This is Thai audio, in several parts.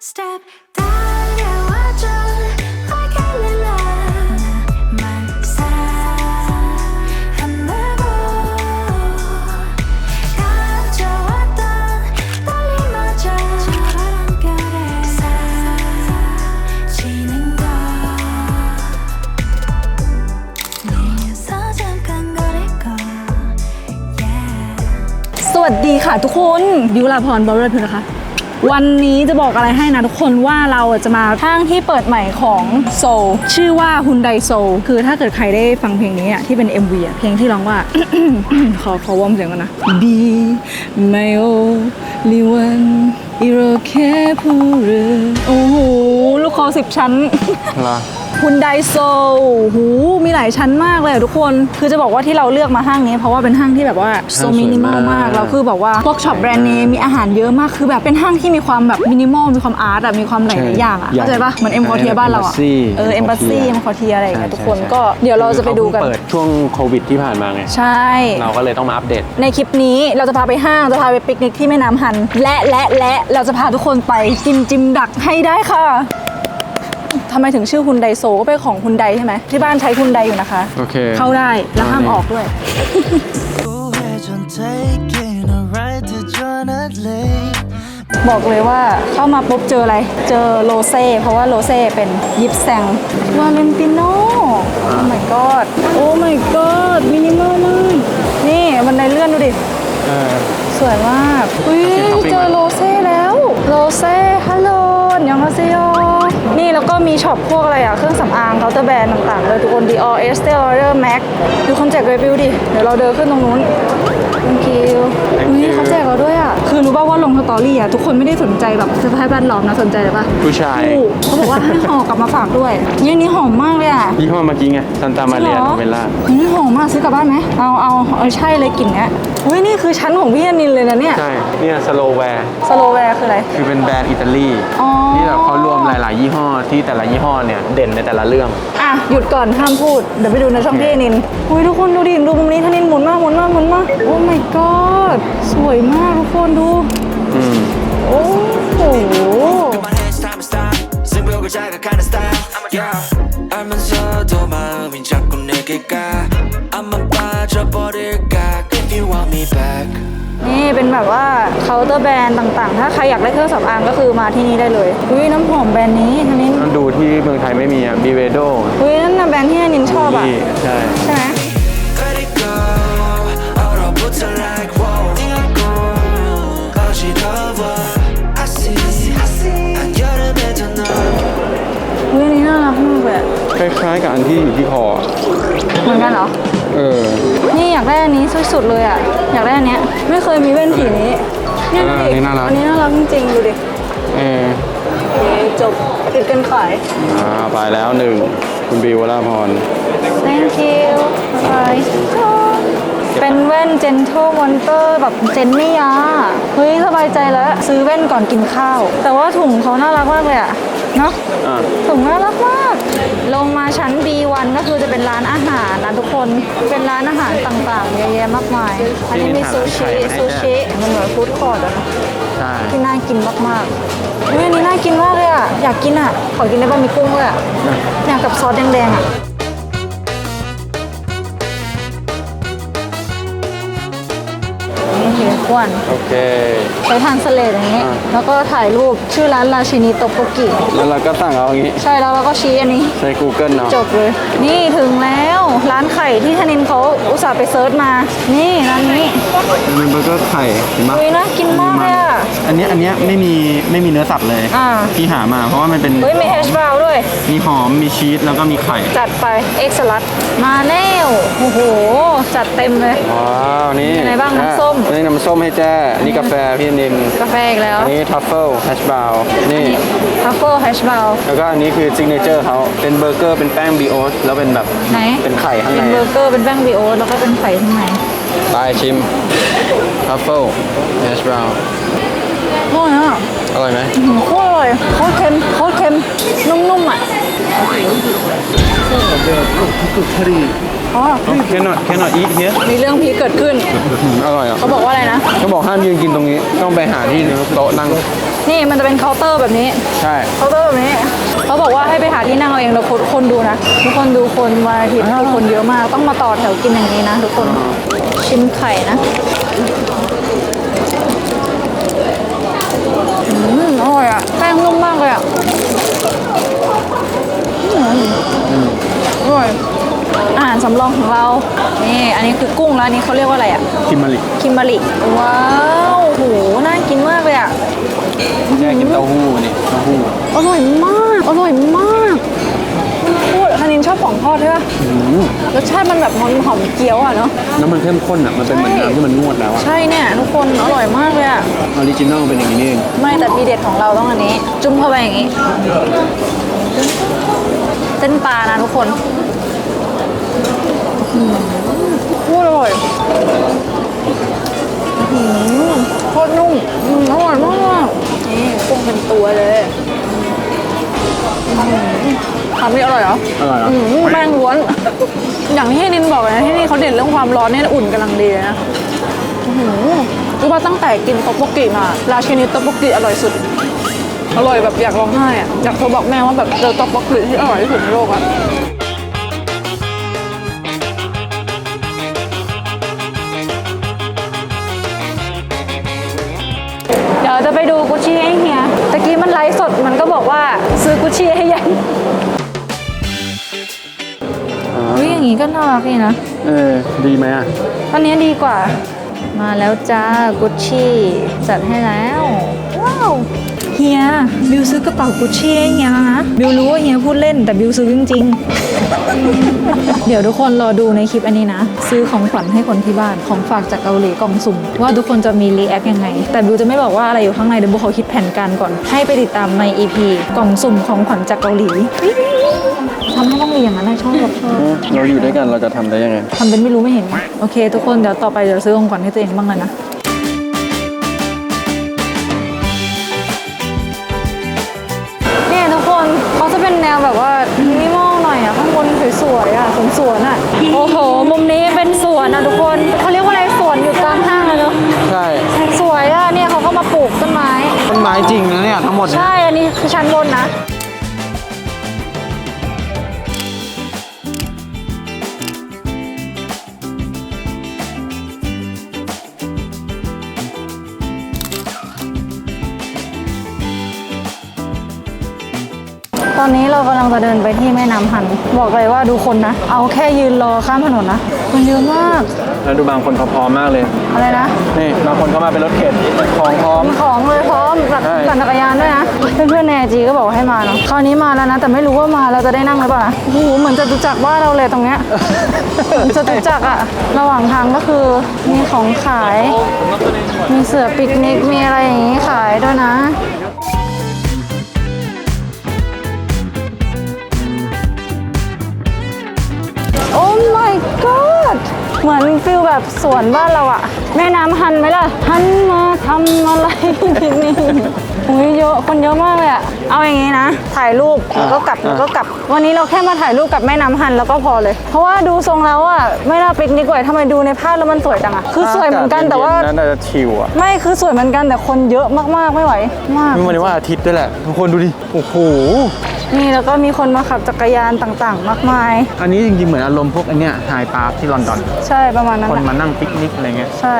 Step 달려와줘 like a l i l a 만 사랑한다고 가져왔던 떨림마저 바람결에 사지는 걸 내면서 잠깐 거릴 걸 yeah สวัสดีค่ะทุกคนดิวลาพรบอลเลอร์นะคะ วันนี้จะบอกอะไรให้นะทุกคนว่าเราจะมาห้างที่เปิดใหม่ของโซลชื่อว่าฮุนไดโซลคือถ้าเกิดใครได้ฟังเพลงนี้ที่เป็น MV อะเพลงที่ร้องว่า ขอขอวอมเสียงก่อนนะบีไมโอลิวันอิโรเคพูโอ้โหลูกคอสิบชั้น เหรอฮุนไดโซหูมีหลายชั้นมากเลยอะทุกคน คือจะบอกว่าที่เราเลือกมาห้างนี้ เพราะว่าเป็นห้างที่แบบว่าโซห้างสวยมินิมอลมากมากแล้วคือแบบว่าพวกช็อปแบรนด์เนมมีอาหารเยอะมากคือแบบเป็นห้างที่มีความแบบมินิมอลมีความอาร์ตอะมีความหลายๆอย่างอะใช่เข้าใจปะเหมือนเอ็มคอเทียบ้านเราอะ Embassy เออเอ็มบัสซี่ Embassy เอ็มคอเทียอะไรอย่างเงี้ยใช่ทุกคนใช่ก็เดี๋ยวเราจะไปดูกันคือเขาเพิ่งเปิดช่วงโควิดที่ผ่านมาไงใช่เราก็เลยต้องมาอัปเดต ในคลิปนี้เราจะพาไปห้างจะพาไปปิกนิกที่แม่น้ำฮัน และและและเราจะพาทุกคนไปกินจิมดักให้ได้ค่ะ ทำไมถึงชื่อคุณไดโซก็เป็นของคุณไดใช่ไหมที่บ้านใช้คุณไดอยู่นะคะ โอเค เข้าได้แล้วห้ามออกด้วย บอกเลยว่าเข้ามาปุ๊บเจออะไร เจอโรเซ่เพราะว่าโรเซ่เป็นยิปแซงวาเลนติโนโอ้ my god โอ้ my god มินิมอลมากนี่บันในเลื่อนดูดิสวยมาก อุ้ยเจอโรเซ่แล้ว โรเซ่ฮัลโหลยองฮาเซโย นี่แล้วก็มีช็อปพวกอะไรอะเครื่องสำอางเคาน์เตอร์แบรนด์ต่างๆเลยทุกคน Dior Estee Lauder Mac ดูคนแจกรีวิวดิ เดี๋ยวเราเดินขึ้นตรงนู้น you อุ้ยเขาแจกเราด้วยอะคือรู้ป่าวว่าลงสตอรี่อะทุกคนไม่ได้สนใจแบบสภาพแวดล้อมนะสนใจเลยปะผู้ชาย ถูกเขาบอกว่าให้ห่อกลับมาฝากด้วยยี่นี่หอมมากเลยอะยี่ห้อเมื่อกี้ไงซันตามาเรียจริงหโนอเวล่าอืมหอมมากซื้อกลับบ้านไหมเอาเอาเอาใช่เลยกลิ่นเนี้ยอุ้ยนี่คือชั้นของพี่อนินเลยนะเนี่ย ใช่ เนี่ยสโลแวร์สโลแวร์คืออะไร คือเป็นแบรนด์อิตาลีอ๋อที่แบบเขารวมหลาย ๆ ยี่ห้อที่แต่ละยี่ห้อเนี่ยเด่นในแต่ละเรื่อง อะ หยุดก่อนห้ามพูด เดี๋ยวไปดูในช่องพี่อนินอุ้ยทุกคนดูดิดูมุมนี้ทานินหมุนมากหมุนมากหมุนมากโอ้ my god god สวยมากทุกคนดู โอ้โห นี่เป็นแบบว่าเคาน์เตอร์แบรนด์ต่างๆ ถ้าใครอยากได้เครื่องสำอางก็คือมาที่นี่ได้เลย อุ้ยน้ำหอมแบรนด์นี้ทางนี้ดูที่เมืองไทยไม่มีอะบีเวโดอุ้ยนั่นน่ะแบรนด์ที่อันนินชอบอะใช่ ใช่ไหม คล้ายๆกับอันที่อยู่ที่คอเหมือนกันเหรอ เออ นี่อยากได้อันนี้สุดๆเลยอะ อยากได้อันเนี้ย ไม่เคยมีแว่นสีนี้เนี่ยดูดิอ่าอันนี้น่ารัก อันนี้น่ารักจริงๆดูดิเออโอเคจบปิดกันขาย อ่าไปแล้วหนึ่งคุณบิววราพร thank you bye เป็นแว่น Gentle Monster แบบเจนนี่ยา เฮ้ย สบายใจแล้ว ซื้อแว่นก่อนกินข้าว แต่ว่าถุงเขาน่ารักมากเลยอะ เนาะอ่าถุงน่ารักมาก ลงมาชั้น B1 ก็คือจะเป็นร้านอาหารนะทุกคน เป็นร้านอาหารต่างๆเยอะแยะมากมาย อันนี้มีซูชิซูชิมันเหมือนฟู้ดคอร์ทอะนะใช่ที่น่ากินมากๆเฮ้ยอันนี้น่ากินมากเลยอะอยากกินอะขอกินได้ป่ะมีกุ้งด้วยอะอยากกับซอสแดงๆอะ โอเคอ้วน โอเค ใช้ทานสเลดอย่างนี้ อ่า แล้วก็ถ่ายรูปชื่อร้านราชินีโตโกกิ แล้วเราก็สั่งเอาอย่างนี้ ใช่แล้วเราก็ชี้อันนี้ ใช้ Google เนาะจบเลย นี่ถึงแล้วร้านไข่ที่ธนินเขาอุตส่าห์ไปเซิร์ชมา นี่ร้านนี้มันเบอร์เกอร์ไข่เห็นปะอุ้ยน่ากินมากเลยอะ อันเนี้ยอันเนี้ยไม่มีไม่มีเนื้อสัตว์เลยอ่า ที่หามาเพราะว่ามันเป็นเฮ้ยมีแฮชบราวน์ด้วย มีหอมมีชีสแล้วก็มีไข่จัดไปเอ็กซ์ลัดมาแล้วโอ้โห จัดเต็มเลย ว้าวนี่มีอะไรบ้างน้ำส้มอันนี้น้ำส้มให้แจ้อันนี้กาแฟพี่นินกาแฟอีกแล้วอันนี้ทัฟเฟิลแฮชบราวนี่ ทัฟเฟิลแฮชบราวน์ แล้วก็อันนี้คือซิกเนเจอร์เขาเป็นเบอร์เกอร์เป็นแป้งบีโอสแล้วเป็นแบบไหน เป็นไข่ข้างในเป็นเบอร์เกอร์เป็นแป้งบีโอตแล้วก็เป็นไข่ข้างใน ไปชิมทัฟเฟิลแฮชบราวอ ร่อยอะอร่อยไหมอื้อหือโคตรอร่อยโคตรเค็มโคตรเค็มนุ่มๆอะ อ๋อแค่นอตแค่นอตอีทเฮียมีเรื่องพีคเกิดขึ้นอร่อยอะเขาบอกว่าอะไรนะ เขาบอกห้ามยืนกินตรงนี้ ต้องไปหาที่โต๊ะนั่งนี่มันจะเป็นเคาน์เตอร์แบบนี้ ใช่ เคาน์เตอร์แบบนี้ เขาบอกว่าให้ไปหาที่นั่งเอาเองแล้วคนคนดูนะ ทุกคนดูคนวันอาทิตย์คือคนเยอะมาก ต้องมาต่อแถวกินอย่างนี้นะทุกคน ชิมไข่นะ อืมอร่อยอะ แป้งนุ่มมากเลยอะอืมอร่อยอาหารสำรองของเรา นี่ อันนี้คือกุ้งแล้วอันนี้เขาเรียกว่าอะไรอะ คิมมาริคิมบาริว้าวโหน่ากินมากเลยอะแยกกินเต้าหู้นี่เต้าหู้อร่อยมาก อร่อยมากพูดคา นินชอบของทอดใช่ปะอืมรสชาติมันแบบหอมหอมเกี๊ยวอะเนาะแล้วมันเข้มข้นอะมันเป็นเหมือนใช่น้ำที่มันนวดแล้วอะใช่เนี่ยทุกคนอร่อยมากเลยอะออริจินอลเป็นอย่างนี้นี่เองไม่แต่ทีเด็ดของเราต้องอันนี้ จุ่มเข้าไปอย่างนี้เส้นปลานะทุกคนอืมพูดอร่อยอื้อหือโคตรนุ่มอืมอร่อยมากนี่กุ้งเป็นตัวเลย อื้อหือทำนี่อร่อยเหรออร่อยเหรออืมแป้งล้วน อย่างที่นินบอกเลยนะที่นี่เขาเด่นเรื่องความร้อนเนี่ยอุ่นกำลังดีเลยนะอื้อหือรู้ว่าตั้งแต่กินต๊อกโบกิมาราชินีต๊อกโบกิอร่อยสุด อร่อยแบบอยากร้องไห้อะอยากโทรบอกแม่ว่าแบบเจอต๊อกโบกิที่อร่อยที่สุดในโลกอะเดี๋ยวจะไปดูกุชชี่ให้เฮียตะกี้มันไลฟ์สดมันก็บอกว่าซื้อกุชชี่ให้ยังเฮ้ย ก็น่ารักดีนะ เออ ดีไหมอะ อันนี้ดีกว่า มาแล้วจ้ากุชชี่จัดให้แล้ว ว้าวเฮียบิวซื้อกระเป๋ากุชชี่ให้เฮียแล้วนะบิวรู้ว่าเฮียพูดเล่นแต่บิวซื้อจริงๆ เดี๋ยวทุกคนรอดูในคลิปอันนี้นะ ซื้อของขวัญให้คนที่บ้านของฝากจากเกาหลีกล่องสุ่ม ว่าทุกคนจะมีรีแอคยังไง แต่บิวจะไม่บอกว่าอะไรอยู่ข้างในเดี๋ยวบิวขอคิดแผนการก่อน ให้ไปติดตามใน EP กล่องสุ่มของขวัญจากเกาหลีทำให้ต้องมีอย่างนั้นนะชอบชอบเราอยู่ด้วยกันเราจะทำได้ยังไง ทำเป็นไม่รู้ไม่เห็น โอเค ทุกคนเดี๋ยวต่อไปเดี๋ยวซื้อของขวัญให้ตัวเองบ้างเลยนะ เนี่ยทุกคนเขาจะเป็นแนวแบบว่ามินิมอลหน่อยอะข้างบนสวยๆอะสวนสวนๆอะ โอ้โห มุมนี้เป็นสวนอะทุกคนเขาเรียกว่าอะไรสวนอยู่กลางห้างเลยเนอะใช่สวยอะเนี่ยเขาก็มาปลูกต้นไม้ ต้นไม้จริงนะเนี่ยทั้งหมดเนี่ย ใช่ อันนี้คือชั้นบนนะ ตอนนี้เรากำลังจะเดินไปที่แม่น้ำหัน บอกเลยว่าดูคนนะ เอาแค่ยืนรอข้ามถนนนะมันเยอะมาก แล้วดูบางคนเขาพร้อมมากเลย อะไรนะ นี่บางคนเขามาเป็นรถเข็นของพร้อมมีของเลยพร้อมแบบใช่ ปั่นจักรยานด้วยนะ เพื่อนๆในไอจีก็บอกให้มาเนาะ คราวนี้มาแล้วนะ แต่ไม่รู้ว่ามาเราจะได้นั่งหรือเปล่านะโอ้โหเหมือนจะตุจักรบ้านเราเลยตรงเนี้ย เหมือนจะตุจักรอะระหว่างทางก็คือมีของขาย มีเสือปิกนิก มีอะไรอย่างงี้ขายด้วยนะ my god เหมือนฟิลแบบสวนบ้านเราอะแม่น้ำฮันไหมล่ะฮันมาทำอะไรที่นี่อุ้ยเยอะคนเยอะมากเลยอะเอาอย่างงี้นะ ถ่ายรูปแล้วก็กลับแล้วก็กลับ วันนี้เราแค่มาถ่ายรูปกับแม่น้ำฮันแล้วก็พอเลย เพราะว่าดูทรงแล้วอะไม่น่าปิกนิกไว้ทำไมดูในภาพแล้วมันสวยจังอะคือสวยเหมือนกันแต่ว่าน่าจะชิลอะไม่คือสวยเหมือนกันแต่คนเยอะมากๆไม่ไหว มากมีวันนี้ว่าอาทิตย์ด้วยแหละทุกคนดูดิ โอ้โห นี่แล้วก็มีคนมาขับจักรยานต่างๆ มากมาย อันนี้จริงๆเหมือนอารมณ์พวกอันเนี้ยไฮปาร์คที่ลอนดอน ใช่ประมาณนั้นคนอะมานั่งปิกนิกอะไรเงี้ย ใช่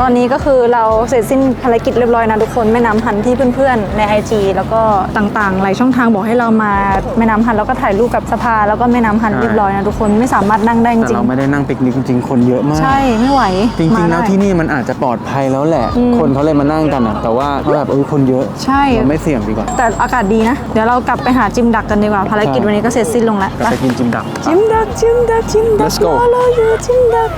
ตอนนี้ก็คือเราเสร็จสิ้นภารกิจเรียบร้อยนะทุกคนแม่น้ำพันธุ์ที่เพื่อนๆใน IG แล้วก็ต่างๆ หลายช่องทางบอกให้เรามาแม่น้ำพันธุ์แล้วก็ถ่ายรูปกับสภาแล้วก็แม่น้ำพันธุ์ใช่เรียบร้อยนะทุกคนไม่สามารถนั่งได้จแต่ริง เราไม่ได้นั่งปิกนิกจริงๆคนเยอะมากๆใช่ไม่ไหวจริงๆมาแล้วได้ที่นี่มันอาจจะปลอดภัยแล้วแหละอืมคนเขาเลยมานั่งกันอะแต่ว่าเขาแบบเออคนเยอะใช่เราไม่เสี่ยงดีกว่า แต่อากาศดีนะ เดี๋ยวเรากลับไปหาจิมดักกันดีกว่าภารกิจใช่วันนี้ก็เสร็จสิ้นลงแล้วกลับไปไปกินจิมดักจิมดักจิมดักจิมดัก Let's go รอเราอยู่จิมดัก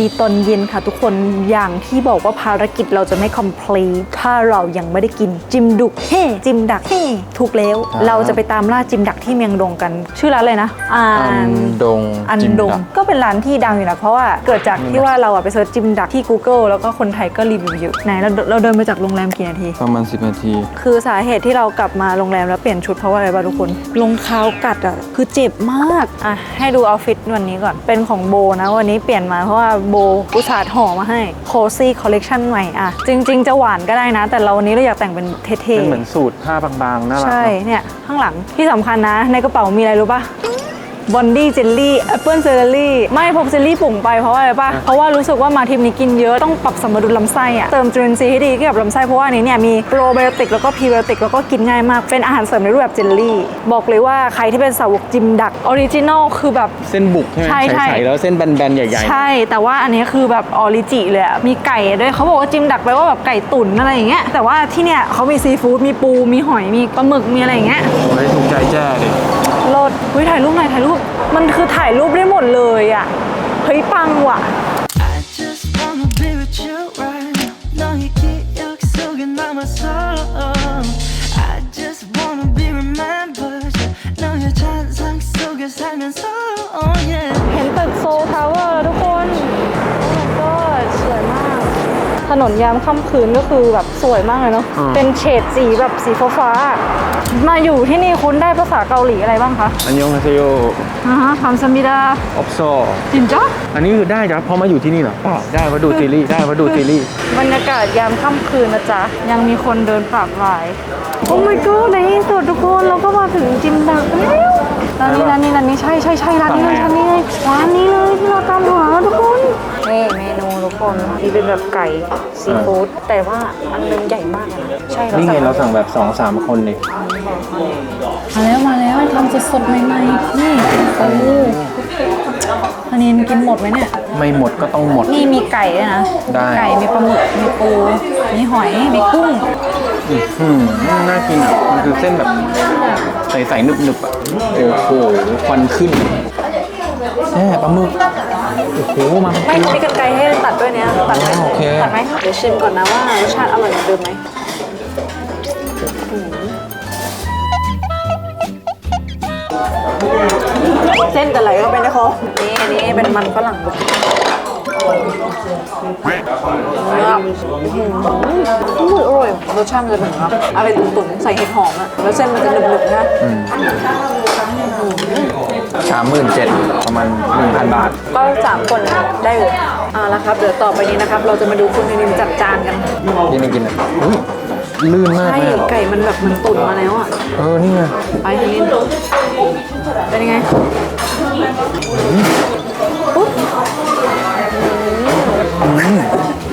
ดีตอนเย็นค่ะทุกคนอย่างที่บอกว่าภารกิจเราจะไม่ complete ถ้าเรายังไม่ได้กินจิมดุกเฮ่จิมดักเฮ่ถูกแล้วอ่าเราจะไปตามล่าจิมดักที่เมียงดงกัน ชื่อร้านเลยนะอัอันน ดงอันจิมดงดัก ก็เป็นร้านที่ดังอยู่นะเพราะว่าเกิดจากที่ว่าเราอะไปเซิร์ชจิมดักที่ Google แล้วก็คนไทยก็รีวิวเยอะไหนเราเราเดินมาจากโรงแรมกี่นาที ประมาณ 10 นาที คือสาเหตุที่เรากลับมาโรงแรมแล้วเปลี่ยนชุดเพราะว่าอะไรบ้างทุกคนรองเท้ากัดอะคือเจ็บมากอะให้ดูเอาฟิตวันนี้ก่อนเป็นของโบนะ วันนี้เปลี่ยนมาเพราะว่าโบอุตส่าห์ห่อมาให้ cozy collection ใหม่อะ จริง ๆ จะหวานก็ได้นะ แต่เราวันนี้เราอยากแต่งเป็นเท่เป็นเหมือนสูตรผ้าบางๆน่ารักใช่เนอะเนี่ยข้างหลังที่สำคัญนะ ในกระเป๋ามีอะไรรู้ปะ บอนดี้เจลลี่แอปเปิลเซอรี่ไม่พกเจลลี่ปุ่งไปเพราะว่าอะไรปะเพราะว่ารู้สึกว่ามาทริปนี้กินเยอะต้องปรับสมดุลลำไส้อะเติมจุลินทรีย์ให้ดีเกี่ยวกับลำไส้เพราะว่าอันนี้เนี่ยมีโปรไบโอติกแล้วก็พรีไบโอติกแล้วก็กินง่ายมากเป็นอาหารเสริมในรูปแบบเจลลี่ บอกเลยว่าใครที่เป็นสาวกจิมดักออริจินอลคือแบบเส้นบุกใช่ไหมใช่ใช่ใสๆแล้วเส้นแบนๆใหญ่ใช่ แต่ว่าอันนี้คือแบบออริจิเลยอะมีไก่ด้วยเขาบอกว่าจิมดักแปลว่าแบบไก่ตุ๋นอะไรอย่างเงี้ยแต่ว่าที่เนี่ยเขามีซีฟู้ดมีปูมีหอยมีปลาหมึกมีอะไรอย่างเงี้ยๆโอ้ยถูกใจแจ้ดิ โลดเฮ้ยถ่ายรูปหน่อยถ่ายรูป มันคือถ่ายรูปได้หมดเลยอะ เฮ้ยปังว่ะ นนยามค่ำคืนก็คือแบบสวยมากเลยเนาะเป็นเฉดสีแบบสีฟ้าๆมาอยู่ที่นี่คุณได้ภาษาเกาหลีอะไรบ้างคะอันยองฮาเซโยอ่าฮะคำสมิดาออฟโซจินจ๊ะอันนี้คือได้จ้ะเพราะมาอยู่ที่นี่เหรอเปล่าได้เพราะดูซีรีส์ได้เพราะดูซีรีส์บรรยากาศยามค่ำคืนนะจ๊ะ ยังมีคนเดินปราบราย โอ้ my god ในที่สุดทุกคนเราก็มาถึงจิมดักแล้วร้านนี้ร้านนี้ร้านนี้ใช่ใช่ใช่ร้านนี้เลยร้านนี้เลยร้านนี้เลยที่เราตามหาทุกคนนี่เมนู ทุกคนนี่เป็นแบบไก่ซีฟู้ดแต่ว่าอันนึงใหญ่มากเลยนะใช่นี่ไงสั่เราสั่งแบบ2-3คนเลยมาแล้วมาแล้วทำสดๆใหม่ๆนี่โอ้อันนี้กินหมดไหมเนี่ย ไม่หมดก็ต้องหมด นี่มีไก่ด้วยนะได้มีไก่มีปลาหมึกมีปูมีหอยมีกุ้งอืมน่ากินอะมันคือเส้นแบบใสๆหนึบๆอะโอ้โหควันขึ้นแช่ปลาหมึก โอ้โหมาเป็นไม่ตัวเขามีกันไกรให้ตัดด้วยเนี่ยตัดไหมอ๋อโอเค ตัดไหมเดี๋ยวชิมก่อนนะว่ารสชาติอร่อยเหมือนเดิมไหมเส้นจะไหลเข้าไปในคอนี่อันนี้เป็นมันฝรั่งลูกเนื้ออุ้ยอร่อยรสชาติมันจะเหมือนแบบอะไรตุ๋นๆใส่เห็ดหอมอะแล้วเส้นมันจะหนึบๆนะ สามหมื่นเจ็ดประมาณหนึ่งพันบาท ก็สามคนได้อยู่อ่าแล้วครับ เดี๋ยวต่อไปนี้นะครับ เราจะมาดูคุณนิมจัดจานกันนี่นี่กินอะอุ้ยลื่นมากใช่เลยอะไก่มันแบบมันตุ๋นมาแล้วอะ เออ นี่ไงไปนินเป็นยังไงปุ๊บ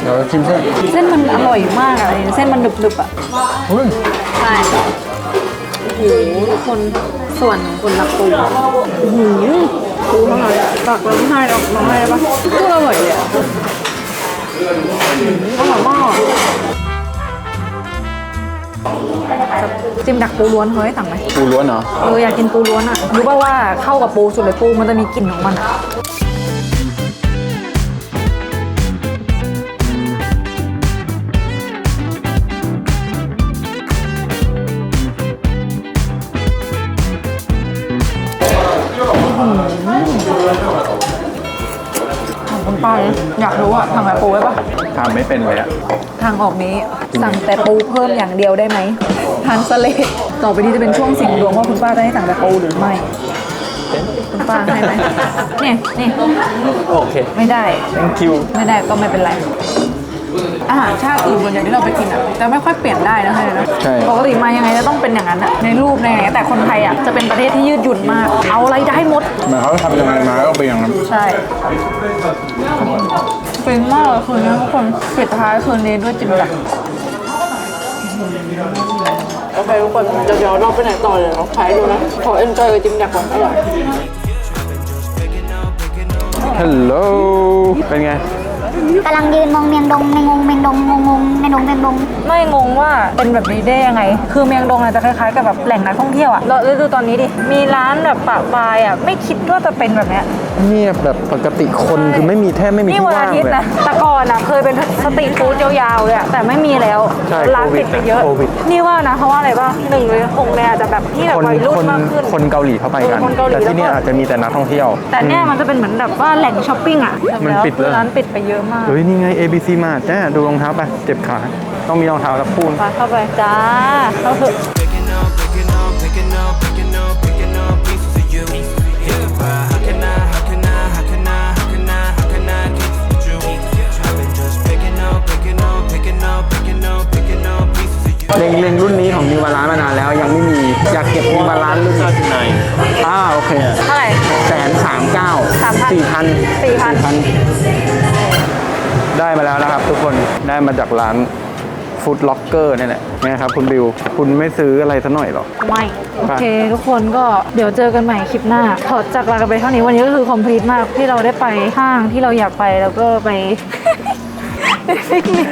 เดี๋ยวชิมเส้นเส้นมันอร่อยมากอะเส้นมันหนึบๆอะ เฮ้ย ใช่โอ้โหทุก คนส่วนของคนรักปูโอ้โหปูเท่าไหร่ตักแล้วไม่ให้หรอกน้องให้ได้ปะก็อร่อยเลยอะอร่อยมากอจิ้มดักปูล้วนเฮ้ยต่างไหมปูล้วนเหรอเอออยากกินปูล้วนอะรู้ป่าว่าเข้ากับปูสุดเลยปูมันจะมีกลิ่นของมันอะ ของคุณป้าเลยอยากรู้อะทางแบบปูไว้ปะทำไม่เป็นเลยอะทางออกนี้สั่งแต่ปูเพิ่มอย่างเดียวได้ไหมทานสเลดต่อไปนี้จะเป็นช่วงสิ่งดวงว่าคุณป้าจะให้สั่งแต่ปูหรือไม่คุณป้าให้ไหมเนี่ยนี่โอเค ไม่ได้ thank you ไม่ได้ก็ไม่เป็นไร อาหารชาติอื่นส่วนใหญ่ที่เราไปกินอะจะไม่ค่อยเปลี่ยนได้นะใช่นะใช่ ปกติมายังไงจะต้องเป็นอย่างนั้นอะในรูปในไงแต่คนไทยอะจะเป็นประเทศที่ยืดหยุ่นมาก เอาอะไรได้หมดหมายเขามทำยังไงมาก็เป็นอย่างนั้นใช่เป็นมากเลยคืนนี้ทุกคนปิดท้ายคืนนี้ด้วยจิมดักโอเคทุกคนเดี๋ยวเดี๋ยวเราไปไหนต่อเดี๋ยวเราใช้ดูนะ ขอเอ็นจอยกับจิมดักก่อนอร่อย ฮัลโหล เป็นไง กำลังยืนมองเมียงดงในงงเมียงดงงงงในดงเมียงดง ไม่งงว่าเป็นแบบนี้ได้ยังไง คือเมียงดงอาจจะคล้ายๆกับแบบแหล่งนักท่องเที่ยวอะเราดูตอนนี้ดิ มีร้านแบบปะปายอะไม่คิดว่าจะเป็นแบบเนี้ยเงียบแบบปกติคนคือไม่มีแทบไม่มีนี่ที่วันว่าอางทิตย์เลยนะแต่ก่อนอะเคยเป็นสตรีทฟู้ดยาวๆเลยอะแต่ไม่มีแล้วใช่ร้านปิดไปเยอะ โควิด นี่ว่านะเพราะว่าอะไรป่ะหนึ่งเลยคงเนี่ยอาจจะแบบที่แบบคนวัยรุ่คนนมากขึ้น คนเกาหลีเข้าไปกัน เออคนเกาหลี แต่ที่นี่แล้วก็อาจจะมีแต่นักท่องเที่ยว แต่เนี่ยมันจะเป็นเหมือนแบบว่าแหล่งช้อปปิ้งอะมันปิดคือแล้ว ร้านปิดไปเยอะมากเฮ้ยนี่ไง ABC มาแจ้ดูรองเท้าไปเจ็บขา ต้องมีรองเท้าสักคู่ ไปเข้าไปจ้าเข้าเถอะ ได้มาจากร้านฟู้ดล็อกเกอร์นี่แหละนะครับคุณบิว คุณไม่ซื้ออะไรซะหน่อยหรอ ไม่ โอเค ทุกคนก็เดี๋ยวเจอกันใหม่คลิปหน้าถอดจากลากันไปเท่านี้วันนี้ก็คือคอมพลีทมากที่เราได้ไปห้างที่เราอยากไปแล้วก็ไป ปิกนิก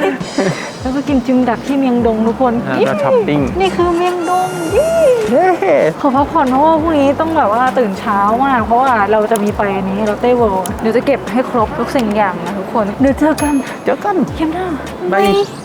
แล้วก็กินจึงดักที่เมียงดงทุกคนอะแล้วช้อปปิ้ง นี่คือเมียงดงยี่ขอพักผ่อนเพราะว่าพรุ่งนี้ต้องแบบว่าตื่นเช้ามากเพราะว่าเราจะมีไปอันนี้เราเต้เวิลด์เดี๋ยวจะเก็บให้ครบทุกสิ่งอย่างนะทุกคนเดี๋ยวเจอกันเจอกันคลิปหน้าบายบ๊าย